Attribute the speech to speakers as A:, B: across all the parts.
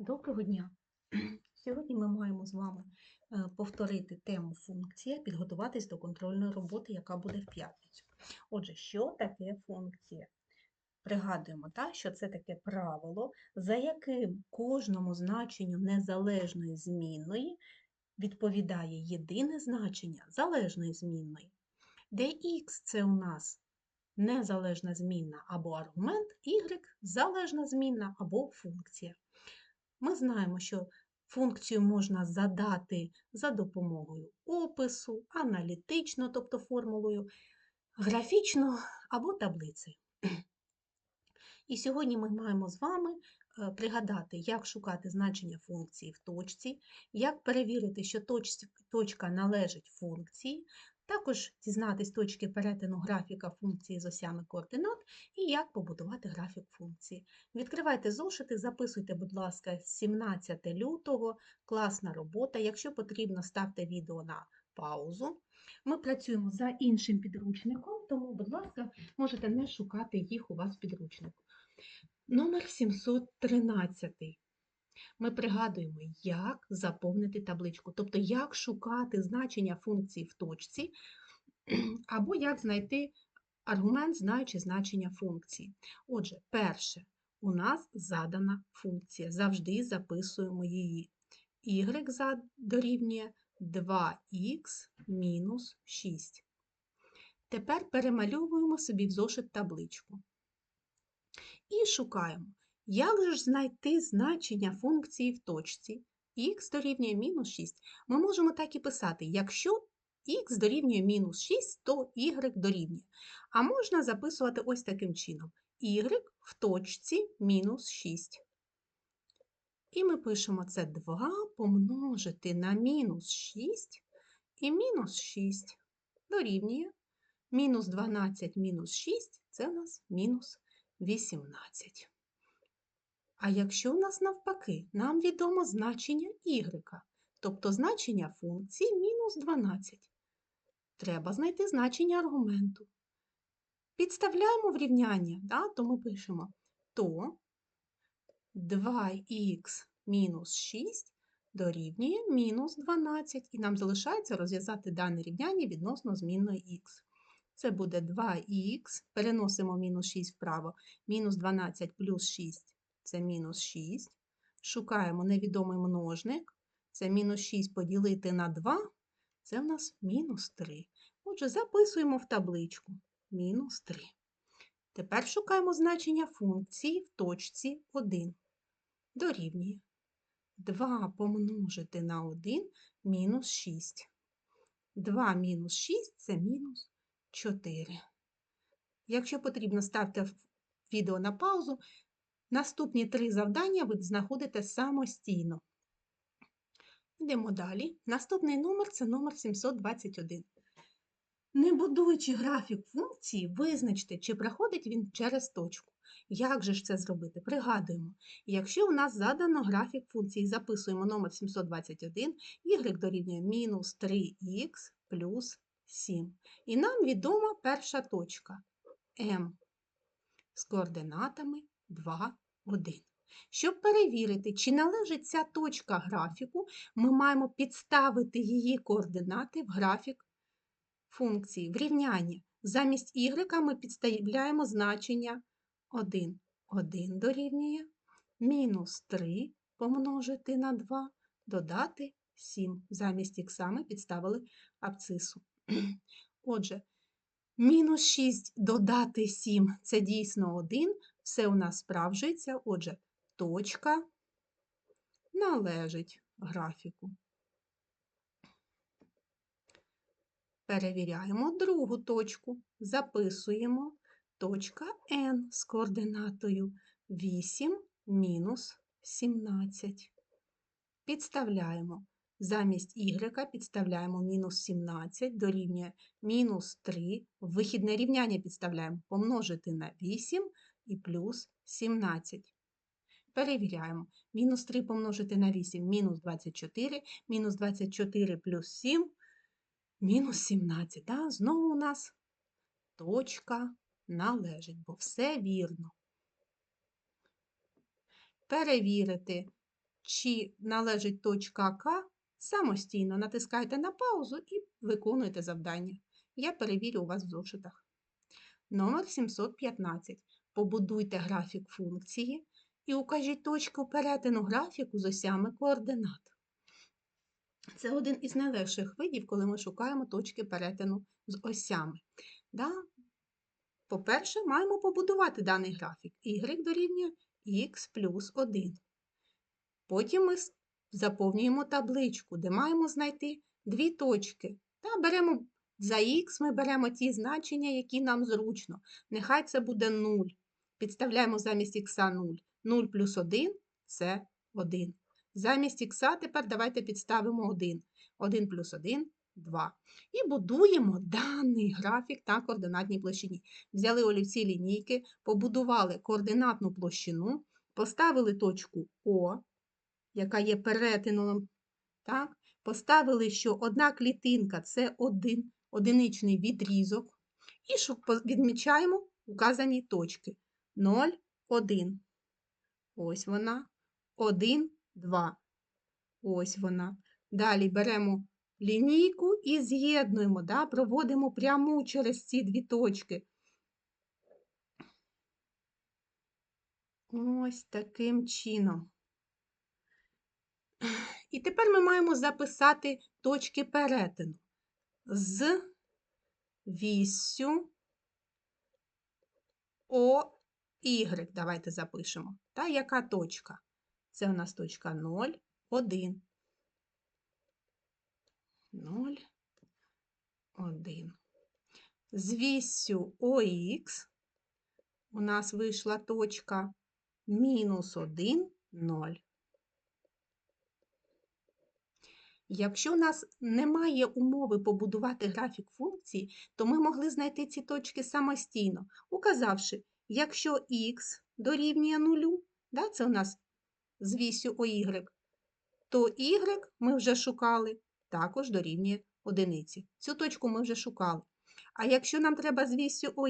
A: Доброго дня! Сьогодні ми маємо з вами е, повторити тему функція, підготуватись до контрольної роботи, яка буде в п'ятницю. Отже, що таке функція? Пригадуємо, так, що це таке правило, за яким кожному значенню незалежної змінної відповідає єдине значення залежної змінної, де х це у нас незалежна змінна або аргумент, y залежна змінна або функція. Ми знаємо, що функцію можна задати за допомогою опису, аналітично, тобто формулою, графічно або таблицею. І сьогодні ми маємо з вами е, пригадати, як шукати значення функції в точці, як перевірити, що точка належить функції, також дізнатись точки перетину графіка функції з осями координат і як побудувати графік функції. Відкривайте зошити, записуйте, будь ласка, 17 лютого, класна робота. Якщо потрібно, ставте відео на паузу. Ми працюємо за іншим підручником, тому, будь ласка, можете не шукати їх у вас в підручнику. Номер 713 ми пригадуємо, як заповнити табличку, тобто як шукати значення функції в точці, або як знайти аргумент, знаючи значення функції. Отже, перше, у нас задана функція. Завжди записуємо її. y дорівнює 2х мінус 6. Тепер перемальовуємо собі в зошит табличку. І шукаємо як же ж знайти значення функції в точці х дорівнює мінус 6? Ми можемо так і писати, якщо х дорівнює мінус 6, то y дорівнює. А можна записувати ось таким чином: y в точці мінус 6. І ми пишемо це 2 помножити на мінус 6 і мінус 6 дорівнює мінус 12 мінус 6 це у нас мінус 18. А якщо у нас навпаки, нам відомо значення y, тобто значення функції мінус 12. Треба знайти значення аргументу. Підставляємо в рівняння, да, то ми пишемо то 2х мінус 6 дорівнює мінус 12, і нам залишається розв'язати дане рівняння відносно змінної х. Це буде 2х, переносимо мінус 6 вправо, мінус 12 плюс 6 це мінус 6. Шукаємо невідомий множник. Це мінус 6 поділити на 2, це в нас мінус 3. Отже, записуємо в табличку мінус 3. Тепер шукаємо значення функції в точці 1. Дорівнює 2 помножити на 1 мінус 6. 2 мінус 6 це мінус 4. Якщо потрібно, ставте відео на паузу, Наступні три завдання ви знаходите самостійно. Йдемо далі. Наступний номер це номер 721. Не будуючи графік функції, визначте, чи проходить він через точку. Як же ж це зробити? Пригадуємо, якщо у нас задано графік функції, записуємо номер 721, y дорівнює мінус 3х плюс 7. І нам відома перша точка М з координатами 2, 1. Щоб перевірити, чи належить ця точка графіку, ми маємо підставити її координати в графік функції в рівнянні. Замість y ми підставляємо значення 1. 1 дорівнює мінус 3 помножити на 2, додати 7. Замість х ми підставили абцису. Отже, мінус 6 додати 7 це дійсно 1, все у нас справжується, отже, точка належить графіку. Перевіряємо другу точку, записуємо точка N з координатою 8 мінус 17. Підставляємо. Замість y підставляємо мінус 17 дорівнює мінус 3. Вихідне рівняння підставляємо помножити на 8 і плюс 17. Перевіряємо. Мінус 3 помножити на 8 мінус 24, мінус 24 плюс 7, мінус 17. Да? Знову у нас точка належить, бо все вірно. Перевірити чи належить точка К, самостійно натискайте на паузу і виконуйте завдання. Я перевірю у вас в зошитах. Номер 715. Побудуйте графік функції і укажіть точку перетину графіку з осями координат. Це один із найлегших видів, коли ми шукаємо точки перетину з осями. Да? По-перше, маємо побудувати даний графік. Y дорівнює х плюс 1. Потім ми заповнюємо табличку, де маємо знайти дві точки. Та беремо за х ми беремо ті значення, які нам зручно. Нехай це буде 0. Підставляємо замість х 0. 0 плюс 1 це 1. Замість х тепер давайте підставимо 1. 1 плюс 1 2. І будуємо даний графік на координатній площині. Взяли олівці лінійки, побудували координатну площину, поставили точку О, яка є перетином. Так? Поставили, що одна клітинка це один, одиничний відрізок. І відмічаємо указані точки. 0, 1. Ось вона. 1, 2. Ось вона. Далі беремо лінійку і з'єднуємо, да? проводимо пряму через ці дві точки. Ось таким чином. І тепер ми маємо записати точки перетину з віссю ОY. Давайте запишемо. Та яка точка? Це у нас точка 0, 1. 0, 1. З віссю ОХ у нас вийшла точка мінус 1, 0. Якщо у нас немає умови побудувати графік функції, то ми могли знайти ці точки самостійно, указавши, якщо х дорівнює 0, да, це у нас з вісю OY, то y ми вже шукали також дорівнює одиниці. Цю точку ми вже шукали. А якщо нам треба з вісю ОХ,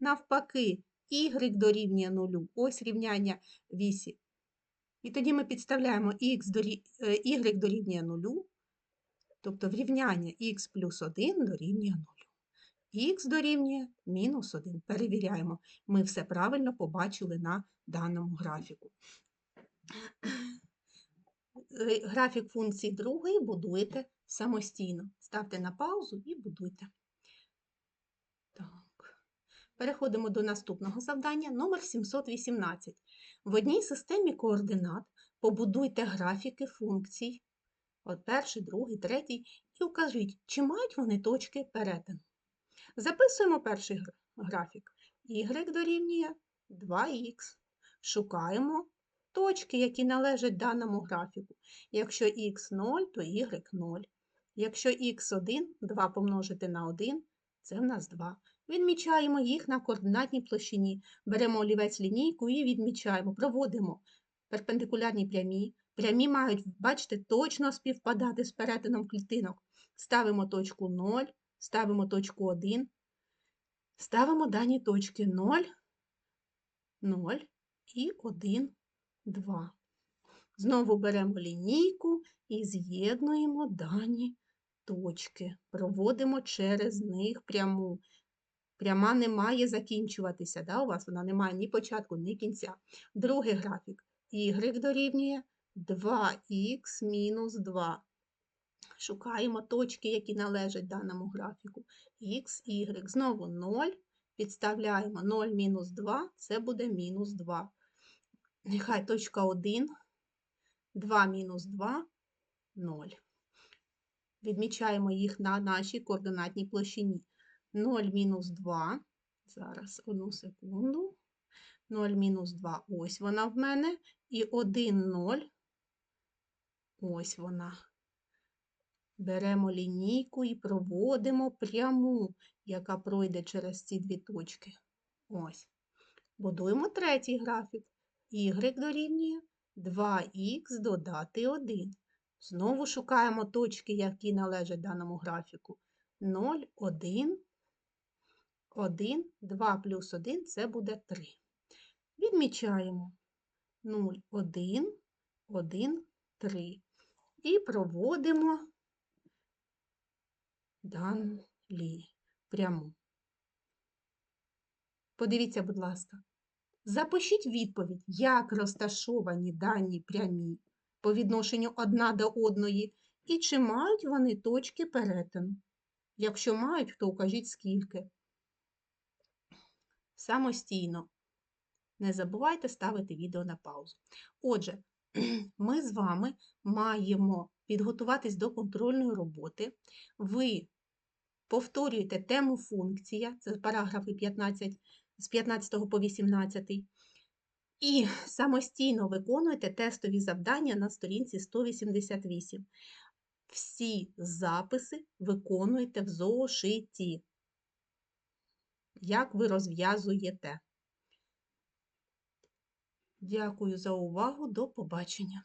A: навпаки, y дорівнює 0, ось рівняння вісі. І тоді ми підставляємо x дорі... е, y дорівнює 0, тобто в рівняння х плюс 1 дорівнює 0. х дорівнює мінус 1. Перевіряємо. Ми все правильно побачили на даному графіку. Е, Графік функції другої будуєте самостійно. Ставте на паузу і будуйте. Переходимо до наступного завдання, номер 718. В одній системі координат побудуйте графіки функцій. От перший, другий, третій, і укажіть, чи мають вони точки перетину. Записуємо перший графік. Y дорівнює 2х. Шукаємо точки, які належать даному графіку. Якщо х 0, то y 0. Якщо х1, 2 помножити на 1, це в нас 2. Відмічаємо їх на координатній площині. Беремо олівець лінійку і відмічаємо, проводимо перпендикулярні прямі. Прямі мають, бачите, точно співпадати з перетином клітинок. Ставимо точку 0, ставимо точку 1, ставимо дані точки 0, 0 і 1, 2. Знову беремо лінійку і з'єднуємо дані точки. Проводимо через них пряму. Пряма не має закінчуватися, да, у вас вона не має ні початку, ні кінця. Другий графік. Y дорівнює 2х мінус 2. Шукаємо точки, які належать даному графіку. Х, Y. Знову 0. Підставляємо 0 мінус 2, це буде мінус 2. Нехай точка 1, 2 мінус 2, 0. Відмічаємо їх на нашій координатній площині. 0 мінус 2, зараз одну секунду. 0 мінус 2, ось вона в мене. І 1, 0, ось вона. Беремо лінійку і проводимо пряму, яка пройде через ці дві точки. Ось. Будуємо третій графік. Y дорівнює 2х додати 1. Знову шукаємо точки, які належать даному графіку. 0, 1, 1, 2 плюс 1 це буде 3. Відмічаємо 0, 1, 1, 3. І проводимо далі пряму. Подивіться, будь ласка. Запишіть відповідь, як розташовані дані прямі по відношенню одна до одної, і чи мають вони точки перетину. Якщо мають, то укажіть скільки. Самостійно. Не забувайте ставити відео на паузу. Отже, ми з вами маємо підготуватись до контрольної роботи. Ви повторюєте тему функція, це параграфи 15, з 15 по 18, і самостійно виконуєте тестові завдання на сторінці 188. Всі записи виконуєте в зошиті. Як ви розв'язуєте? Дякую за увагу. До побачення.